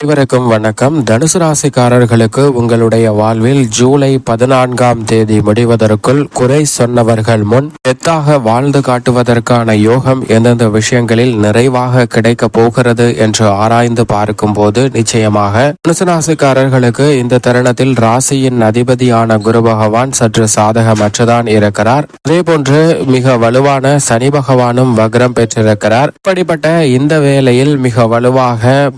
அனைவருக்கும் வணக்கம். தனுசு ராசிக்காரர்களுக்கு உங்களுடைய வாழ்வில் ஜூலை பதினான்காம் தேதி முடிவதற்குள் குறை சொன்னவர்கள் முன் எத்தாக வாழ்ந்து காட்டுவதற்கான யோகம் எந்தெந்த விஷயங்களில் நிறைவாக கிடைக்க போகிறது என்று ஆராய்ந்து பார்க்கும்போது நிச்சயமாக தனுசு ராசிக்காரர்களுக்கு இந்த தருணத்தில் ராசியின் அதிபதியான குரு பகவான் சற்று சாதகமற்றுதான் இருக்கிறார். அதே போன்று மிக வலுவான சனி பகவானும் வக்ரம் பெற்றிருக்கிறார். இப்படிப்பட்ட இந்த வேளையில் மிக வலுவாக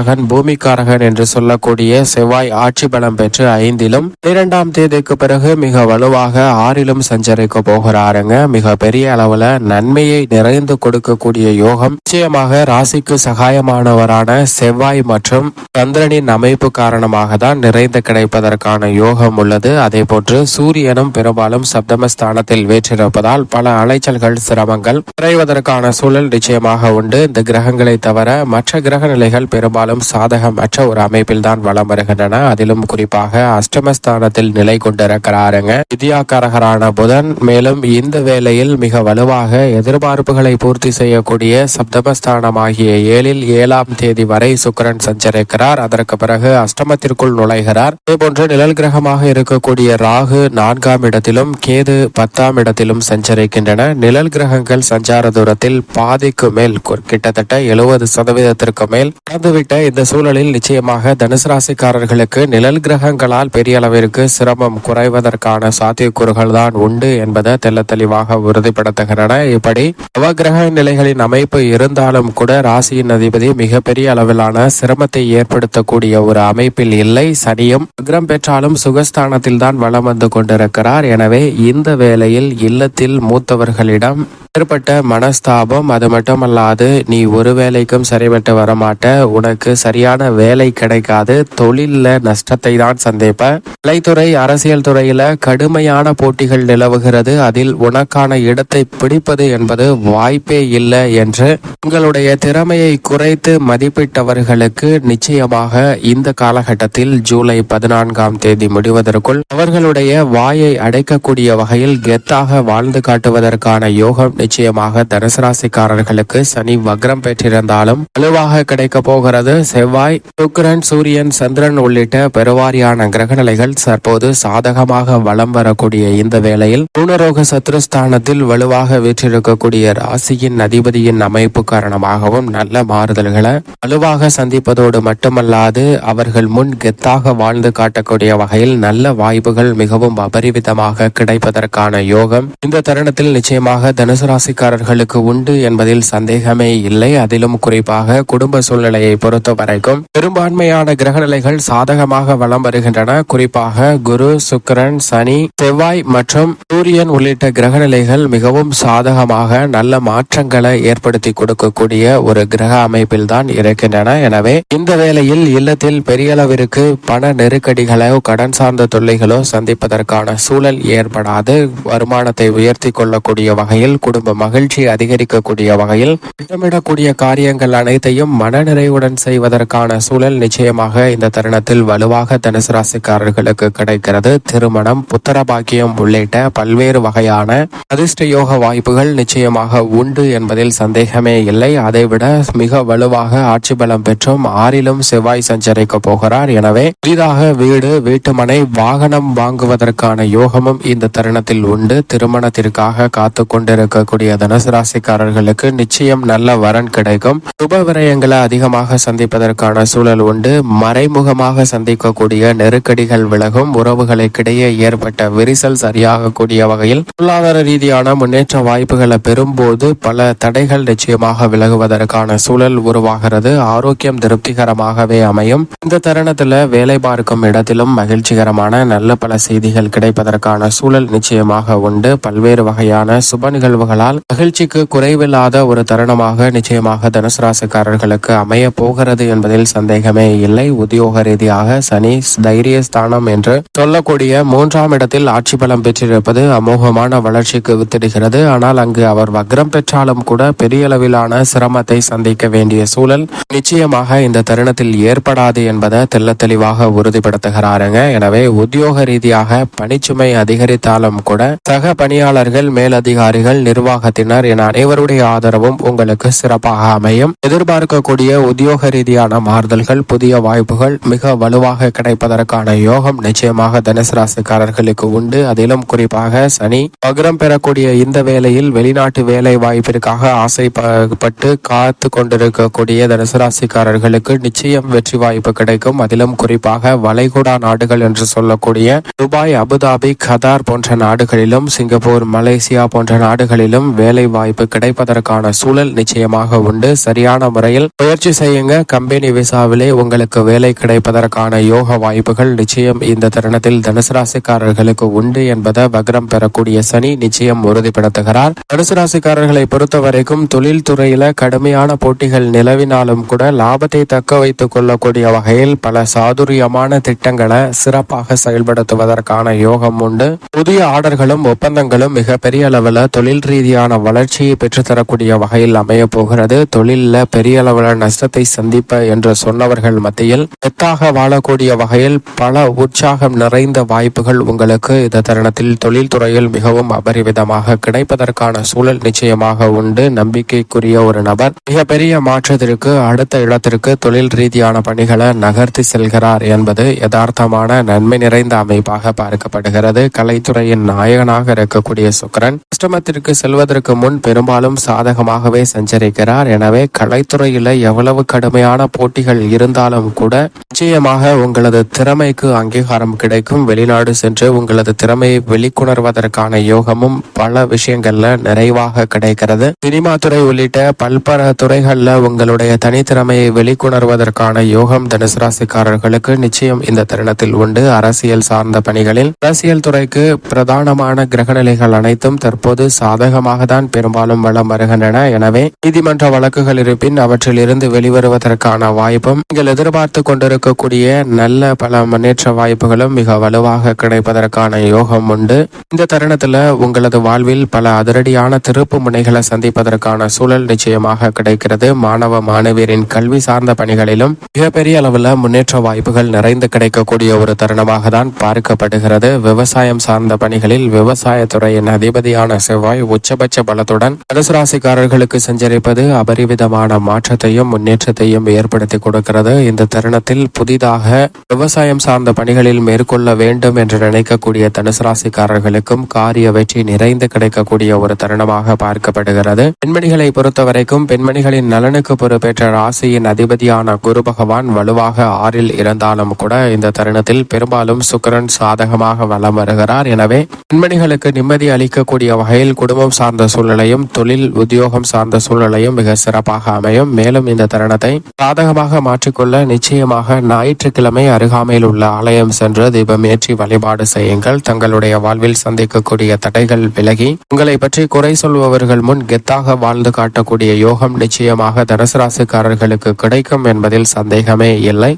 மங்களக்காரகன் பூமிக்காரகன் என்று சொல்லக்கூடிய செவ்வாய் ஆட்சி பலம் பெற்று ஐந்திலும் இரண்டாம் தேதிக்கு பிறகு மிக வலுவாக ஆறிலும் சஞ்சரிக்க போகிறாருங்க. மிக பெரிய அளவுல நன்மையை நிறைந்து கொடுக்கக்கூடிய யோகம். நிச்சயமாக ராசிக்கு சகாயமானவரான செவ்வாய் மற்றும் சந்திரனின் அமைப்பு காரணமாக தான் நிறைந்து கிடைப்பதற்கான யோகம் உள்ளது. அதே போன்று சூரியனும் பெரும்பாலும் சப்தமஸ்தானத்தில் வேற்றிருப்பதால் பல அலைச்சல்கள் சிரமங்கள் குறைவதற்கான சூழல் நிச்சயமாக உண்டு. இந்த கிரகங்களை தவிர மற்ற கிரக நிலைகள் பெரும்பாலும் சாதகமற்ற ஒரு அமைப்பில் தான் வளம் வருகின்றன. அதிலும் குறிப்பாக அஷ்டமஸ்தானத்தில் நிலை கொண்டிருக்கிறாருங்க. வித்யாகாரகரான புதன் மேலும் இந்த வேளையில் மிக வலுவாக எதிர்பார்ப்புகளை பூர்த்தி செய்யக்கூடிய சப்தமஸ்தானமாகிய ஏழில் ஏழாம் தேதி வரை சுக்கிரன் சஞ்சரிக்கிறார். அதற்கு பிறகு அஷ்டமத்திற்குள் நுழைகிறார். இதேபோன்று நிழல் கிரகமாக இருக்கக்கூடிய ராகு நான்காம் இடத்திலும் கேது பத்தாம் இடத்திலும் சஞ்சரிக்கின்றன. நிழல் கிரகங்கள் சஞ்சார தூரத்தில் பாதிக்கு மேல் கிட்டத்தட்ட எழுபது சதவீதத்திற்கு மேல். கடந்துவிட்ட இந்த சூழலில் நிச்சயமாக தனுசு ராசிக்காரர்களுக்கு நிழல் கிரகங்களால் பெரிய அளவிற்கு சிரமம் குறைவதற்கான சாத்தியக்கூறுகள் தான் உண்டு என்பதை தெல்ல தெளிவாக உறுதிப்படுத்துகின்றன இப்படி நவகிரக நிலைகளின் அமைப்பு இருந்தாலும் கூட ராசியின் அதிபதி மிகப்பெரிய அளவிலான சிரமத்தை ஏற்படுத்தக்கூடிய ஒரு அமைப்பில் இல்லை. சனியும் அக்ரம் பெற்றாலும் சுகஸ்தானத்தில் தான் வளம் வந்து கொண்டிருக்கிறார். எனவே இந்த வேளையில் இல்லத்தில் மூத்தவர்களிடம் ஏற்பட்ட மனஸ்தாபம் அது மட்டுமல்லாது நீ ஒரு வேலைக்கும் சரிபட்டு வரமாட்ட உனக்கு சரியான வேலை கிடைக்காது. தொழிலில் நஷ்டத்தை தான் சந்திப்பேன். கலைத்துறை அரசியல் துறையில கடுமையான போட்டிகள் நிலவுகிறது. அதில் உனக்கான இடத்தை பிடிப்பது என்பது வாய்ப்பே இல்லை என்று உங்களுடைய திறமையை குறைத்து மதிப்பிட்டவர்களுக்கு நிச்சயமாக இந்த காலகட்டத்தில் ஜூலை பதினான்காம் தேதி முடிவதற்குள் அவர்களுடைய வாயை அடைக்கக்கூடிய வகையில் கெத்தாக வாழ்ந்து காட்டுவதற்கான யோகம் நிச்சயமாக தனுசு ராசிக்காரர்களுக்கு சனி வக்ரம் பெற்றிருந்தாலும் வலுவாக கிடைக்க போகிறது. செவ்வாய் சுக்கரன் சூரியன் சந்திரன் உள்ளிட்ட பெருவாரியான கிரகநிலைகள் தற்போது சாதகமாக வலம் வரக்கூடிய இந்த வேளையில் பூனரோக சத்ருஸ்தானத்தில் வலுவாக வீற்றிருக்கக்கூடிய ராசியின் அதிபதியின் அமைப்பு காரணமாகவும் நல்ல மாறுதல்களை வலுவாக சந்திப்பதோடு மட்டுமல்லாது அவர்கள் முன் கெத்தாக வாழ்ந்து காட்டக்கூடிய வகையில் நல்ல வாய்ப்புகள் மிகவும் அபரிவிதமாக கிடைப்பதற்கான யோகம் இந்த தருணத்தில் நிச்சயமாக தனுசு ராசிக்காரர்களுக்கு உண்டு என்பதில் சந்தேகமே இல்லை. அதிலும் குறிப்பாக குடும்ப சூழ்நிலையை பொறுத்த பொறுத்த வரைக்கும் பெரும்பான்மையான கிரகநிலைகள் சாதகமாக வலம் வருகின்றன. குறிப்பாக குரு சுக்கரன் சனி செவ்வாய் மற்றும் சூரியன் உள்ளிட்ட கிரகநிலைகள் மிகவும் சாதகமாக நல்ல மாற்றங்களை ஏற்படுத்தி கொடுக்கக்கூடிய ஒரு கிரக அமைப்பில் தான் இருக்கின்றன. எனவே இந்த வேளையில் இல்லத்தில் பெரிய அளவிற்கு பண நெருக்கடிகளோ கடன் சார்ந்த தொல்லைகளோ சந்திப்பதற்கான சூழல் ஏற்படாது. வருமானத்தை உயர்த்தி கொள்ளக்கூடிய வகையில் குடும்ப மகிழ்ச்சி அதிகரிக்கக்கூடிய வகையில் திட்டமிடக்கூடிய காரியங்கள் அனைத்தையும் மனநிறைவுடன் செய்வது செய்வதற்கான சூழல் நிச்சயமாக இந்த தருணத்தில் வலுவாக தனுசு ராசிக்காரர்களுக்கு கிடைக்கிறது. திருமணம் புத்தரபாக்கியம் உள்ளிட்ட பல்வேறு வகையான அதிர்ஷ்ட யோக வாய்ப்புகள் நிச்சயமாக உண்டு என்பதில் சந்தேகமே இல்லை. அதைவிட மிக வலுவாக ஆட்சி பலம் பெற்றும் ஆறிலும் செவ்வாய் சஞ்சரிக்க போகிறார். எனவே புதிதாக வீடு வீட்டுமனை வாகனம் வாங்குவதற்கான யோகமும் இந்த தருணத்தில் உண்டு. திருமணத்திற்காக காத்து கொண்டிருக்கக்கூடிய தனுசு ராசிக்காரர்களுக்கு நிச்சயம் நல்ல வரன் கிடைக்கும். சுப விரயங்களை அதிகமாக சந்திப்பதற்கான சூழல் உண்டு. மறைமுகமாக சந்திக்கக்கூடிய நெருக்கடிகள் விலகும். உறவுகளுக்கிடையே ஏற்பட்ட விரிசல் சரியாகக்கூடிய வகையில் பொருளாதார ரீதியான முன்னேற்ற வாய்ப்புகளை பெறும்போது பல தடைகள் நிச்சயமாக விலகுவதற்கான சூழல் உருவாகிறது. ஆரோக்கியம் திருப்திகரமாகவே அமையும். இந்த தருணத்துல வேலை பார்க்கும் இடத்திலும் மகிழ்ச்சிகரமான நல்ல பல செய்திகள் கிடைப்பதற்கான சூழல் நிச்சயமாக உண்டு. பல்வேறு வகையான சுப நிகழ்வுகளால் மகிழ்ச்சிக்கு குறைவில்லாத ஒரு தருணமாக நிச்சயமாக தனுசு ராசிக்காரர்களுக்கு அமைய போகிறது. என்பதில் சந்தேகமே இல்லை. உத்தியோக ரீதியாக சனி தைரிய ஸ்தானம் என்று சொல்லக்கூடிய மூன்றாம் இடத்தில் ஆட்சி பலம் பெற்றிருப்பது அமோகமான வளர்ச்சிக்கு வித்திடுகிறது. ஆனால் அங்கு அவர் வக்ரம் பெற்றாலும் கூட பெரிய அளவிலான சிரமத்தை சந்திக்க வேண்டிய சூழல் நிச்சயமாக இந்த தருணத்தில் ஏற்படாது என்பதை தெல்ல தெளிவாக உறுதிப்படுத்துகிறாருங்க. எனவே உத்தியோக ரீதியாக பணிச்சுமை அதிகரித்தாலும் கூட சக பணியாளர்கள் மேலதிகாரிகள் நிர்வாகத்தினர் என அனைவருடைய ஆதரவும் உங்களுக்கு சிறப்பாக அமையும். எதிர்பார்க்கக்கூடிய உத்தியோக ரீதியான மாறுதல்கள் புதிய வாய்ப்புகள் மிக வலுவாக கிடைப்பதற்கான யோகம் நிச்சயமாக தனுசு ராசிக்காரர்களுக்கு உண்டு. அதிலும் குறிப்பாக சனி மகரம் பெறக்கூடிய இந்த வேளையில் வெளிநாட்டு வேலை வாய்ப்பிற்காக ஆசைப்பட்டு காத்து கொண்டிருக்கக்கூடிய தனுசு ராசிக்காரர்களுக்கு நிச்சயம் வெற்றி வாய்ப்பு கிடைக்கும். அதிலும் குறிப்பாக வளைகுடா நாடுகள் என்று சொல்லக்கூடிய துபாய் அபுதாபி கதார் போன்ற நாடுகளிலும் சிங்கப்பூர் மலேசியா போன்ற நாடுகளிலும் வேலை வாய்ப்பு கிடைப்பதற்கான சூழல் நிச்சயமாக உண்டு. சரியான முறையில் முயற்சி செய்யுங்க. கம்பெனி விசாவிலே உங்களுக்கு வேலை கிடைப்பதற்கான யோக வாய்ப்புகள் நிச்சயம் இந்த தருணத்தில் தனுசு ராசிக்காரர்களுக்கு உண்டு என்பதை வக்ரம் பெறக்கூடிய சனி நிச்சயம் உறுதிப்படுத்துகிறார். தனுசு ராசிக்காரர்களை பொறுத்த வரைக்கும் தொழில் துறையில கடுமையான போட்டிகள் நிலவினாலும் கூட லாபத்தை தக்க வைத்துக் கொள்ளக்கூடிய வகையில் பல சாதுரியமான திட்டங்களை சிறப்பாக செயல்படுத்துவதற்கான யோகம் உண்டு. புதிய ஆர்டர்களும் ஒப்பந்தங்களும் மிக பெரிய அளவில் தொழில் ரீதியான வளர்ச்சியை பெற்றுத்தரக்கூடிய வகையில் அமைய போகிறது. தொழிலில் பெரிய அளவில் நஷ்டத்தை சந்திப்ப என்று சொன்னவர்கள் மத்தியில் எத்தாக வாழக்கூடிய வகையில் பல உற்சாகம் நிறைந்த வாய்ப்புகள் உங்களுக்கு இந்த தருணத்தில் தொழில்துறையில் மிகவும் அபரிவிதமாக கிடைப்பதற்கான சூழல் நிச்சயமாக உண்டு. நம்பிக்கைக்குரிய ஒரு நபர் மிகப்பெரிய மாற்றத்திற்கு அடுத்த இடத்திற்கு தொழில் ரீதியான பணிகளை நகர்த்தி செல்கிறார் என்பது யதார்த்தமான நன்மை நிறைந்த அமைப்பாக பார்க்கப்படுகிறது. கலைத்துறையின் நாயகனாக இருக்கக்கூடிய சுக்கரன் அஷ்டமத்திற்கு செல்வதற்கு முன் பெரும்பாலும் சாதகமாகவே சஞ்சரிக்கிறார். எனவே கலைத்துறையில எவ்வளவு கடுமையான போட்டிகள் இருந்தாலும் கூட நிச்சயமாக உங்களது திறமைக்கு அங்கீகாரம் கிடைக்கும். வெளிநாடு சென்று உங்களது திறமையை வெளிக்கொணர்வதற்கான யோகமும் பல விஷயங்கள்ல நிறைவாக கிடைக்கிறது. சினிமா துறை உள்ளிட்ட பல்பல துறைகள்ல உங்களுடைய தனித்திறமையை வெளிக்கொணர்வதற்கான யோகம் தனுசு ராசிக்காரர்களுக்கு நிச்சயம் இந்த தருணத்தில் உண்டு. அரசியல் சார்ந்த பணிகளில் அரசியல் துறைக்கு பிரதானமான கிரகநிலைகள் அனைத்தும் தற்போது சாதகமாக தான் பெரும்பாலும் வளம் வருகின்றன. எனவே நீதிமன்ற வழக்குகள் இருப்பின் அவற்றில் இருந்து வெளிவருவதற்கான வாய்ப்பும் நீங்கள் எதிர்பார்த்து கொண்டிருக்கக்கூடிய நல்ல பல முன்னேற்ற வாய்ப்புகளும் மிக வலுவாக கிடைப்பதற்கான யோகம் உண்டு. இந்த தருணத்துல உங்களது வாழ்வில் பல அதிரடியான திருப்பு முனைகளை சந்திப்பதற்கான சூழல் நிச்சயமாக கிடைக்கிறது. மாணவ மாணவியரின் கல்வி சார்ந்த பணிகளிலும் மிகப்பெரிய அளவில் முன்னேற்ற வாய்ப்புகள் நிறைந்து கிடைக்கக்கூடிய ஒரு தருணமாக தான் பார்க்கப்படுகிறது. விவசாயம் சார்ந்த பணிகளில் விவசாயத்துறையின் அதிபதியான செவ்வாய் உச்சபட்ச பலத்துடன் தனுசு ராசிக்காரர்களுக்கு சஞ்சரிப்பது அபரிவிதமான மாற்றத்தையும் முன்னேற்றத்தையும் ஏற்படுத்தி கொடுக்கிறது. இந்த தருணத்தில் புதிதாக விவசாயம் சார்ந்த பணிகளில் மேற்கொள்ள வேண்டும் என்று நினைக்கக்கூடிய தனுசு ராசிக்காரர்களுக்கும் காரிய வெற்றி நிறைந்து கிடைக்கக்கூடிய ஒரு தருணமாக பார்க்கப்படுகிறது. பெண்மணிகளை பொறுத்தவரைக்கும் பெண்மணிகளின் நலனுக்கு பொறுப்பேற்ற ராசியின் அதிபதியான குரு பகவான் வலுவாக ஆறில் இருந்தாலும் கூட இந்த தருணத்தில் பெரும்பாலும் சுக்கரன் சாதகமாக வலம் வருகிறார். எனவே பெண்மணிகளுக்கு நிம்மதி அளிக்கக்கூடிய வகையில் குடும்பம் சார்ந்த சூழ்நிலையும் தொழில் உத்தியோகம் சார்ந்த சூழ்நிலையும் மிக சிறப்பாக அமையும். மேலும் இந்த தருணத்தை சாதகமாக மாற்றிக்கொள்ள நிச்சயமாக ஞாயிற்றுக்கிழமை அருகாமையில் உள்ள ஆலயம் சென்று தீபம் ஏற்றி வழிபாடு செய்யுங்கள். தங்களுடைய வாழ்வில் சந்திக்கக்கூடிய தடைகள் விலகி உங்களை பற்றி குறை சொல்பவர்கள் முன் கெத்தாக வாழ்ந்து காட்டக்கூடிய யோகம் நிச்சயமாக தனுசு ராசிக்காரர்களுக்கு கிடைக்கும் என்பதில் சந்தேகமே இல்லை.